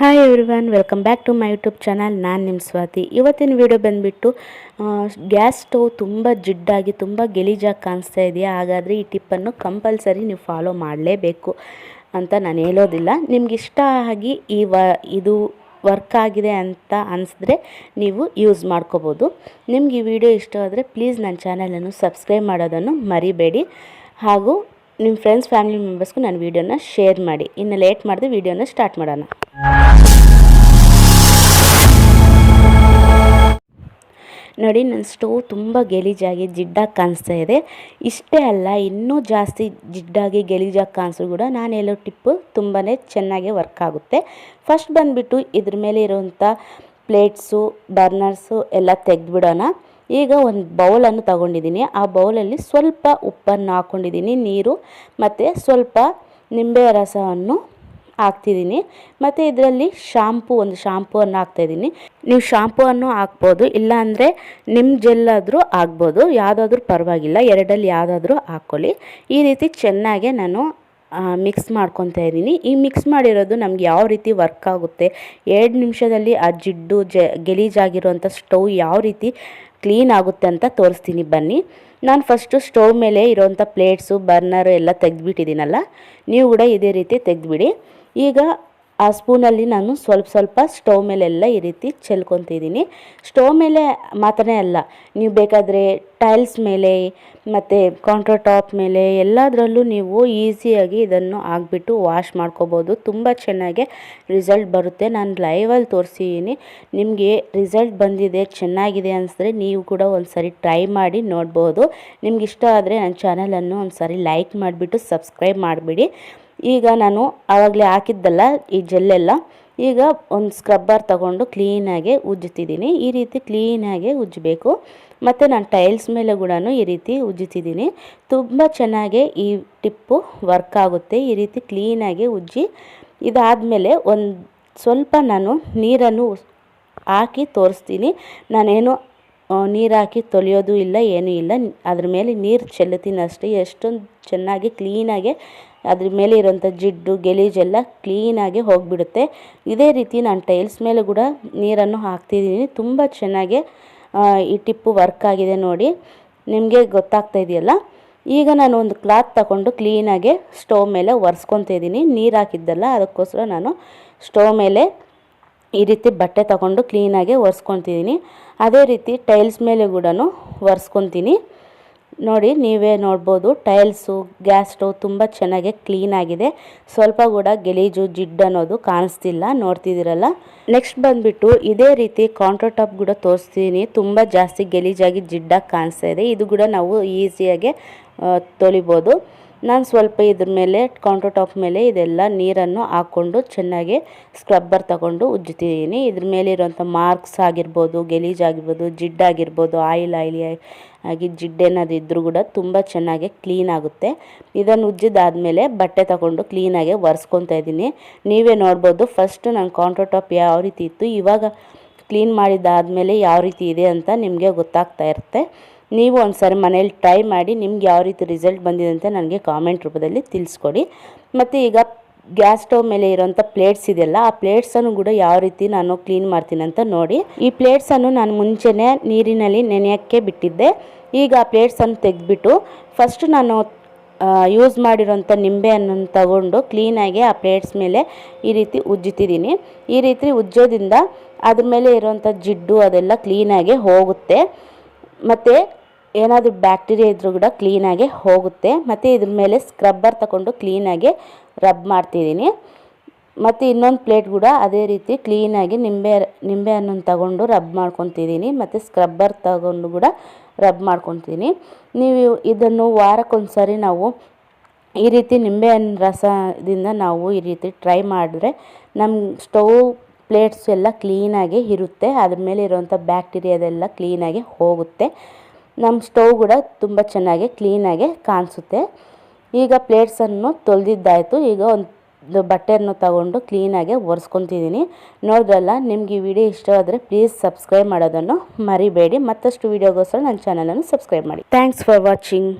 Hi everyone welcome back to my YouTube channel ನಾನು ನಿಮ್ಮ ಸ್ವಾತಿ. ಇವತ್ತಿನ ವಿಡಿಯೋ ಬಂದುಬಿಟ್ಟು ಗ್ಯಾಸ್ ಸ್ಟವ್ ತುಂಬ ಜಿಡ್ಡಾಗಿ, ತುಂಬ ಗಲೀಜಾಗಿ ಕಾಣಿಸ್ತಾ ಇದೆಯಾ? ಹಾಗಾದರೆ ಈ ಟಿಪ್ಪನ್ನು ಕಂಪಲ್ಸರಿ ನೀವು ಫಾಲೋ ಮಾಡಲೇಬೇಕು ಅಂತ ನಾನು ಹೇಳೋದಿಲ್ಲ. ನಿಮ್ಗೆ ಇಷ್ಟ ಆಗಿ ಈ ವ, ಇದು ವರ್ಕ್ ಆಗಿದೆ ಅಂತ ಅನಿಸಿದ್ರೆ ನೀವು ಯೂಸ್ ಮಾಡ್ಕೋಬೋದು. ನಿಮ್ಗೆ ಈ ವಿಡಿಯೋ ಇಷ್ಟ ಆದರೆ ಪ್ಲೀಸ್ ನನ್ನ ಚಾನಲನ್ನು ಸಬ್ಸ್ಕ್ರೈಬ್ ಮಾಡೋದನ್ನು ಮರಿಬೇಡಿ. ಹಾಗೂ ನಿಮ್ಮ ಫ್ರೆಂಡ್ಸ್ ಫ್ಯಾಮಿಲಿ ಮೆಂಬರ್ಸ್ಗೂ ನನ್ನ ವೀಡಿಯೋನ ಶೇರ್ ಮಾಡಿ. ಇನ್ನು ಲೇಟ್ ಮಾಡಿದೆ ವೀಡಿಯೋನ ಸ್ಟಾರ್ಟ್ ಮಾಡೋಣ. ನೋಡಿ, ನನ್ನ ಸ್ಟೋವ್ ತುಂಬ ಗಲೀಜಾಗಿ, ಜಿಡ್ಡಾಗಿ ಕಾಣಿಸ್ತಾ ಇದೆ. ಇಷ್ಟೇ ಅಲ್ಲ, ಇನ್ನೂ ಜಾಸ್ತಿ ಜಿಡ್ಡಾಗಿ, ಗಲೀಜಾಗಿ ಕಾಣಿಸೋ ಕೂಡ ನಾನು ಹೇಳೋ ಟಿಪ್ಪು ತುಂಬಾ ಚೆನ್ನಾಗಿ ವರ್ಕ್ ಆಗುತ್ತೆ. ಫಸ್ಟ್ ಬಂದುಬಿಟ್ಟು ಇದ್ರ ಮೇಲೆ ಇರುವಂಥ ಪ್ಲೇಟ್ಸು ಬರ್ನರ್ಸು ಎಲ್ಲ ತೆಗೆದ್ಬಿಡೋಣ. ಈಗ ಒಂದು ಬೌಲನ್ನು ತಗೊಂಡಿದ್ದೀನಿ. ಆ ಬೌಲಲ್ಲಿ ಸ್ವಲ್ಪ ಉಪ್ಪನ್ನು ಹಾಕ್ಕೊಂಡಿದ್ದೀನಿ ನೀರು ಮತ್ತು ಸ್ವಲ್ಪ ನಿಂಬೆ ರಸವನ್ನು ಹಾಕ್ತಿದ್ದೀನಿ. ಮತ್ತು ಇದರಲ್ಲಿ ಶಾಂಪು ಒಂದು ಶಾಂಪುವನ್ನು ಹಾಕ್ತಾಯಿದ್ದೀನಿ ನೀವು ಶಾಂಪುವನ್ನು ಹಾಕ್ಬೋದು, ಇಲ್ಲಾಂದರೆ ನಿಮ್ಮ ಜೆಲ್ಲಾದರೂ ಆಗ್ಬೋದು ಯಾವುದಾದ್ರೂ ಪರವಾಗಿಲ್ಲ. ಎರಡಲ್ಲಿ ಯಾವುದಾದ್ರೂ ಹಾಕ್ಕೊಳ್ಳಿ. ಈ ರೀತಿ ಚೆನ್ನಾಗೆ ನಾನು ಮಿಕ್ಸ್ ಮಾಡ್ಕೊತಾ ಇದ್ದೀನಿ. ಈ ಮಿಕ್ಸ್ ಮಾಡಿರೋದು ನಮ್ಗೆ ಯಾವ ರೀತಿ ವರ್ಕ್ ಆಗುತ್ತೆ? ಎರಡು ನಿಮಿಷದಲ್ಲಿ ಆ ಜಿಡ್ಡು ಜ, ಗಲೀಜಾಗಿರುವಂಥ ಸ್ಟೌವ್ ಯಾವ ರೀತಿ ಕ್ಲೀನ್ ಆಗುತ್ತೆ ಅಂತ ತೋರಿಸ್ತೀನಿ ಬನ್ನಿ. ನಾನು ಫಸ್ಟು ಸ್ಟವ್ ಮೇಲೆ ಇರೋವಂಥ ಪ್ಲೇಟ್ಸು ಬರ್ನರ್ ಎಲ್ಲ ತೆಗೆದ್ಬಿಟ್ಟಿದ್ದೀನಲ್ಲ, ನೀವು ಕೂಡ ಇದೇ ರೀತಿ ತೆಗೆದುಬಿಡಿ. ಈಗ ಆ ಸ್ಪೂನಲ್ಲಿ ನಾನು ಸ್ವಲ್ಪ ಸ್ವಲ್ಪ ಸ್ಟವ್ ಮೇಲೆಲ್ಲ ಈ ರೀತಿ ಚೆಲ್ಕೊತಿದ್ದೀನಿ. ಸ್ಟವ್ ಮೇಲೆ ಮಾತ್ರನೇ ಅಲ್ಲ, ನೀವು ಬೇಕಾದರೆ ಟೈಲ್ಸ್ ಮೇಲೆ ಮತ್ತು ಕೌಂಟರ್ ಟಾಪ್ ಮೇಲೆ ಎಲ್ಲದರಲ್ಲೂ ನೀವು ಈಸಿಯಾಗಿ ಇದನ್ನು ಹಾಕ್ಬಿಟ್ಟು ವಾಶ್ ಮಾಡ್ಕೋಬೋದು. ತುಂಬ ಚೆನ್ನಾಗಿ ರಿಸಲ್ಟ್ ಬರುತ್ತೆ. ನಾನು ಲೈವಲ್ಲಿ ತೋರಿಸಿದ್ದೀನಿ. ನಿಮಗೆ ರಿಸಲ್ಟ್ ಬಂದಿದೆ, ಚೆನ್ನಾಗಿದೆ ಅನಿಸಿದ್ರೆ ನೀವು ಕೂಡ ಒಂದು ಸರಿ ಟ್ರೈ ಮಾಡಿ ನೋಡ್ಬೋದು. ನಿಮ್ಗೆ ಇಷ್ಟ ಆದರೆ ನನ್ನ ಚಾನಲನ್ನು ಒಂದು ಸರಿ ಲೈಕ್ ಮಾಡಿಬಿಟ್ಟು ಸಬ್ಸ್ಕ್ರೈಬ್ ಮಾಡಿಬಿಡಿ. ಈಗ ನಾನು ಆವಾಗಲೇ ಹಾಕಿದ್ದಲ್ಲ ಈ ಜೆಲ್ಲೆಲ್ಲ, ಈಗ ಒಂದು ಸ್ಕ್ರಬ್ಬರ್ ತಗೊಂಡು ಕ್ಲೀನಾಗೆ ಉಜ್ಜುತ್ತಿದ್ದೀನಿ. ಈ ರೀತಿ ಕ್ಲೀನಾಗೆ ಉಜ್ಜಬೇಕು. ಮತ್ತು ನಾನು ಟೈಲ್ಸ್ ಮೇಲೆ ಕೂಡ ಈ ರೀತಿ ಉಜ್ಜುತ್ತಿದ್ದೀನಿ. ತುಂಬ ಚೆನ್ನಾಗಿ ಈ ಟಿಪ್ಪು ವರ್ಕ್ ಆಗುತ್ತೆ. ಈ ರೀತಿ ಕ್ಲೀನಾಗೆ ಉಜ್ಜಿ, ಇದಾದಮೇಲೆ ಒಂದು ಸ್ವಲ್ಪ ನಾನು ನೀರನ್ನು ಹಾಕಿ ತೋರಿಸ್ತೀನಿ. ನಾನೇನು ನೀರು ಹಾಕಿ ತೊಳೆಯೋದು ಇಲ್ಲ, ಏನೂ ಇಲ್ಲ. ಅದ್ರ ಮೇಲೆ ನೀರು ಚೆಲ್ಲುತ್ತೀನಿ ಅಷ್ಟೇ. ಎಷ್ಟೊಂದು ಚೆನ್ನಾಗಿ ಕ್ಲೀನಾಗೆ ಅದ್ರ ಮೇಲೆ ಇರೋಂಥ ಜಿಡ್ಡು ಗಲೀಜೆಲ್ಲ ಕ್ಲೀನಾಗಿ ಹೋಗಿಬಿಡುತ್ತೆ. ಇದೇ ರೀತಿ ನಾನು ಟೈಲ್ಸ್ ಮೇಲೆ ಕೂಡ ನೀರನ್ನು ಹಾಕ್ತಿದ್ದೀನಿ. ತುಂಬ ಚೆನ್ನಾಗಿ ಈ ಟಿಪ್ಪು ವರ್ಕ್ ಆಗಿದೆ ನೋಡಿ. ನಿಮಗೆ ಗೊತ್ತಾಗ್ತಾ ಇದೆಯಲ್ಲ? ಈಗ ನಾನು ಒಂದು ಕ್ಲಾತ್ ತಗೊಂಡು ಕ್ಲೀನಾಗೆ ಸ್ಟೋವ್ ಮೇಲೆ ಒರೆಸ್ಕೊತಾ ಇದ್ದೀನಿ. ನೀರು ಹಾಕಿದ್ದಲ್ಲ, ಅದಕ್ಕೋಸ್ಕರ ನಾನು ಸ್ಟೋವ್ ಮೇಲೆ ಈ ರೀತಿ ಬಟ್ಟೆ ತಗೊಂಡು ಕ್ಲೀನಾಗಿ ಒರೆಸ್ಕೊತಿದ್ದೀನಿ ಅದೇ ರೀತಿ ಟೈಲ್ಸ್ ಮೇಲೆ ಕೂಡ ಒರೆಸ್ಕೊತೀನಿ. ನೋಡಿ, ನೀವೇ ನೋಡ್ಬೋದು, ಟೈಲ್ಸು, ಗ್ಯಾಸ್ ಸ್ಟವ್ ತುಂಬ ಚೆನ್ನಾಗಿ ಕ್ಲೀನಾಗಿದೆ ಸ್ವಲ್ಪ ಕೂಡ ಗಲೀಜು ಜಿಡ್ಡು ಅನ್ನೋದು ಕಾಣಿಸ್ತಿಲ್ಲ, ನೋಡ್ತಿದ್ದೀರಲ್ಲ? ನೆಕ್ಸ್ಟ್ ಬಂದುಬಿಟ್ಟು ಇದೇ ರೀತಿ ಕೌಂಟರ್ ಟಾಪ್ ಕೂಡ ತೋರಿಸ್ತೀನಿ. ತುಂಬ ಜಾಸ್ತಿ ಗಲೀಜಾಗಿ ಜಿಡ್ಡಾಗಿ ಕಾಣಿಸ್ತಾ ಇದೆ. ಇದು ಕೂಡ ನಾವು ಈಸಿಯಾಗಿ ತೊಳಿಬೋದು ನಾನು ಸ್ವಲ್ಪ ಇದ್ರ ಮೇಲೆ ಕೌಂಟರ್ ಟಾಪ್ ಮೇಲೆ ಇದೆಲ್ಲ ನೀರನ್ನು ಹಾಕ್ಕೊಂಡು ಚೆನ್ನಾಗಿ ಸ್ಕ್ರಬ್ಬರ್ ತಗೊಂಡು ಉಜ್ಜುತ್ತಿದ್ದೀನಿ ಇದ್ರ ಮೇಲೆ ಇರುವಂಥ ಮಾರ್ಕ್ಸ್ ಆಗಿರ್ಬೋದು ಗಲೀಜಾಗಿರ್ಬೋದು ಜಿಡ್ಡಾಗಿರ್ಬೋದು ಆಯಿಲ್ ಆಯಿಲಿ ಆಗಿ ಜಿಡ್ಡೇನಾದ್ರು ಇದ್ದರೂ ಕೂಡ ತುಂಬ ಚೆನ್ನಾಗಿ ಕ್ಲೀನ್ ಆಗುತ್ತೆ. ಇದನ್ನು ಉಜ್ಜಿದಾದಮೇಲೆ ಬಟ್ಟೆ ತಗೊಂಡು ಕ್ಲೀನಾಗಿ ಒರೆಸ್ಕೊತಾ ಇದ್ದೀನಿ. ನೀವೇ ನೋಡ್ಬೋದು ಫಸ್ಟ್ ನನ್ನ ಕೌಂಟರ್ ಟಾಪ್ ಯಾವ ರೀತಿ ಇತ್ತು, ಇವಾಗ ಕ್ಲೀನ್ ಮಾಡಿದ್ದಾದಮೇಲೆ ಯಾವ ರೀತಿ ಇದೆ ಅಂತ ನಿಮಗೆ ಗೊತ್ತಾಗ್ತಾ ಇರುತ್ತೆ. ನೀವು ಒಂದು ಸಾರಿ ಮನೇಲಿ ಟ್ರೈ ಮಾಡಿ ನಿಮ್ಗೆ ಯಾವ ರೀತಿ ರಿಸಲ್ಟ್ ಬಂದಿದೆ ಅಂತ ನನಗೆ ಕಾಮೆಂಟ್ ರೂಪದಲ್ಲಿ ತಿಳಿಸ್ಕೊಡಿ. ಮತ್ತು ಈಗ ಗ್ಯಾಸ್ ಸ್ಟವ್ ಮೇಲೆ ಇರೋಂಥ ಪ್ಲೇಟ್ಸ್ ಇದೆಯಲ್ಲ, ಆ ಪ್ಲೇಟ್ಸನ್ನು ಕೂಡ ಯಾವ ರೀತಿ ನಾನು ಕ್ಲೀನ್ ಮಾಡ್ತೀನಿ ಅಂತ ನೋಡಿ. ಈ ಪ್ಲೇಟ್ಸನ್ನು ನಾನು ಮುಂಚೆನೇ ನೀರಿನಲ್ಲಿ ನೆನೆಯೋಕ್ಕೆ ಬಿಟ್ಟಿದ್ದೆ. ಈಗ ಆ ಪ್ಲೇಟ್ಸನ್ನು ತೆಗೆದ್ಬಿಟ್ಟು ಫಸ್ಟ್ ನಾನು ಯೂಸ್ ಮಾಡಿರೋಂಥ ನಿಂಬೆಯನ್ನು ತಗೊಂಡು ಕ್ಲೀನಾಗಿ ಆ ಪ್ಲೇಟ್ಸ್ ಮೇಲೆ ಈ ರೀತಿ ಉಜ್ಜುತ್ತಿದ್ದೀನಿ ಈ ರೀತಿ ಉಜ್ಜೋದ್ರಿಂದ ಅದ್ರ ಮೇಲೆ ಇರೋವಂಥ ಜಿಡ್ಡು ಅದೆಲ್ಲ ಕ್ಲೀನಾಗಿ ಹೋಗುತ್ತೆ. ಮತ್ತು ಏನಾದರೂ ಬ್ಯಾಕ್ಟೀರಿಯಾ ಇದ್ದರೂ ಕೂಡ ಕ್ಲೀನಾಗೆ ಹೋಗುತ್ತೆ. ಮತ್ತು ಇದ್ರ ಮೇಲೆ ಸ್ಕ್ರಬ್ಬರ್ ತಗೊಂಡು ಕ್ಲೀನಾಗಿ ರಬ್ ಮಾಡ್ತಿದ್ದೀನಿ. ಮತ್ತು ಇನ್ನೊಂದು ಪ್ಲೇಟ್ ಕೂಡ ಅದೇ ರೀತಿ ಕ್ಲೀನಾಗಿ ನಿಂಬೆ ನಿಂಬೆ ಹಣ್ಣನ್ನು ತಗೊಂಡು ರಬ್ ಮಾಡ್ಕೊತಿದ್ದೀನಿ. ಮತ್ತು ಸ್ಕ್ರಬ್ಬರ್ ತಗೊಂಡು ಕೂಡ ರಬ್ ಮಾಡ್ಕೊತೀನಿ ನೀವು ಇದನ್ನು ವಾರಕ್ಕೊಂದು ಸರಿ ನಾವು ಈ ರೀತಿ ನಿಂಬೆಹಣ್ಣು ರಸದಿಂದ ನಾವು ಈ ರೀತಿ ಟ್ರೈ ಮಾಡಿದ್ರೆ ನಮ್ಮ ಸ್ಟವ್ ಪ್ಲೇಟ್ಸ್ ಎಲ್ಲ ಕ್ಲೀನಾಗಿ ಇರುತ್ತೆ. ಅದ್ರ ಮೇಲೆ ಇರುವಂಥ ಬ್ಯಾಕ್ಟೀರಿಯಾದೆಲ್ಲ ಕ್ಲೀನಾಗಿ ಹೋಗುತ್ತೆ. ನಮ್ಮ ಸ್ಟವ್ ಕೂಡ ತುಂಬ ಚೆನ್ನಾಗಿ ಕ್ಲೀನಾಗೆ ಕಾಣಿಸುತ್ತೆ. ಈಗ ಪ್ಲೇಟ್ಸನ್ನು ತೊಳೆದಿದ್ದಾಯಿತು. ಈಗ ಒಂದು ಬಟ್ಟೆಯನ್ನು ತಗೊಂಡು ಕ್ಲೀನಾಗೆ ಒರೆಸ್ಕೊತಿದ್ದೀನಿ. ನೋಡಿದ್ರಲ್ಲ ನಿಮ್ಗೆ ಈ ವಿಡಿಯೋ ಇಷ್ಟವಾದರೆ ಪ್ಲೀಸ್ ಸಬ್ಸ್ಕ್ರೈಬ್ ಮಾಡೋದನ್ನು ಮರಿಬೇಡಿ. ಮತ್ತಷ್ಟು ವೀಡಿಯೋಗೋಸ್ಕರ ನನ್ನ ಚಾನಲನ್ನು ಸಬ್ಸ್ಕ್ರೈಬ್ ಮಾಡಿ. Thanks for watching